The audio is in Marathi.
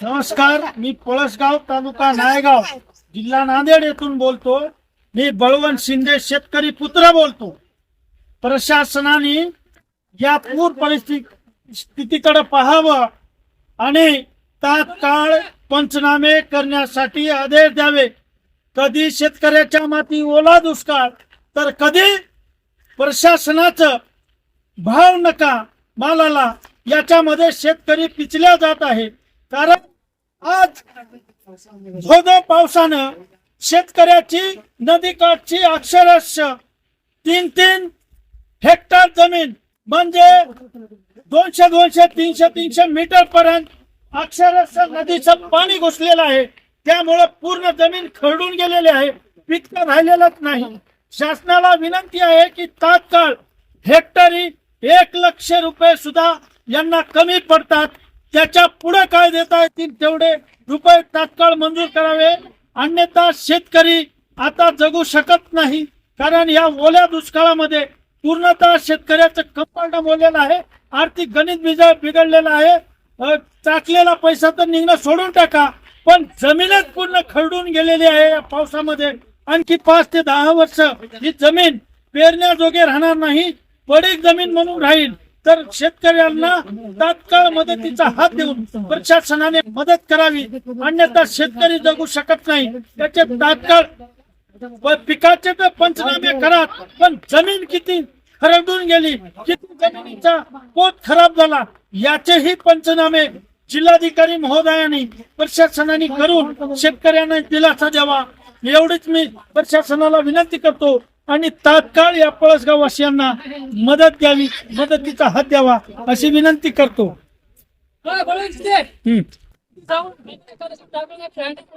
नमस्कार मी पळसगाव तालुका नायगाव जिल्हा नांदेड येथून बोलतो. मी बळवंत शिंदे शेतकरी पुत्र बोलतो. प्रशासनाने या पूर परिस्थिती स्थितीकडे पाहावं आणि तात्काळ पंचनामे करण्यासाठी आदेश द्यावे. कधी शेतकऱ्याच्या माती ओला दुष्काळ तर कधी प्रशासनाचं भाव नका मालाला याच्यामध्ये शेतकरी पिचल्या जात आहे. कारण धोधो पावसानं शेतकऱ्याची नदीकाठची अक्षरशः तीन तीन हेक्टर जमीन म्हणजे दोनशे दोनशे तीनशे तीनशे मीटर पर्यंत अक्षरशः नदीचं पाणी घुसलेलं आहे. त्यामुळे पूर्ण जमीन खरडून गेलेली आहे. पितकं राहिलेलंच नाही. शासनाला विनंती आहे की तात्काळ हेक्टरी एक लक्ष रुपये सुद्धा यांना कमी पडतात. त्याच्या पुढे काय देता येतील तेवढे रुपये तात्काळ मंजूर करावे. अन्यथा शेतकरी आता जगू शकत नाही. कारण या ओल्या दुष्काळामध्ये पूर्णतः शेतकऱ्याचं कंपाऊंड मोडलेलं आहे. आर्थिक गणित बिज बिघडलेलं आहे. टाकलेला पैसा तर निघणं सोडून टाका. पण जमीनच पूर्ण खरडून गेलेली आहे या पावसामध्ये. आणखी पाच ते दहा वर्ष ही जमीन पेरण्याजोगे राहणार नाही. पडीक जमीन म्हणून राहील. तर शेतकऱ्यांना तात्काळ मदतीचा हात देऊन प्रशासनाने मदत करावी. अन्यथा शेतकरी जगू शकत नाही. त्याचे तात्काळ पिकाचे तर पंचनामे करा पण जमीन किती खरडून गेली किती जमिनीचा पोत खराब झाला याचेही पंचनामे जिल्हाधिकारी महोदयांनी प्रशासनाने करून शेतकऱ्यांना दिलासा द्यावा. एवढीच मी प्रशासनाला विनंती करतो. आणि तात्काळ या पळसगाव वासियांना मदत द्यावी मदतीचा हात द्यावा अशी विनंती करतो.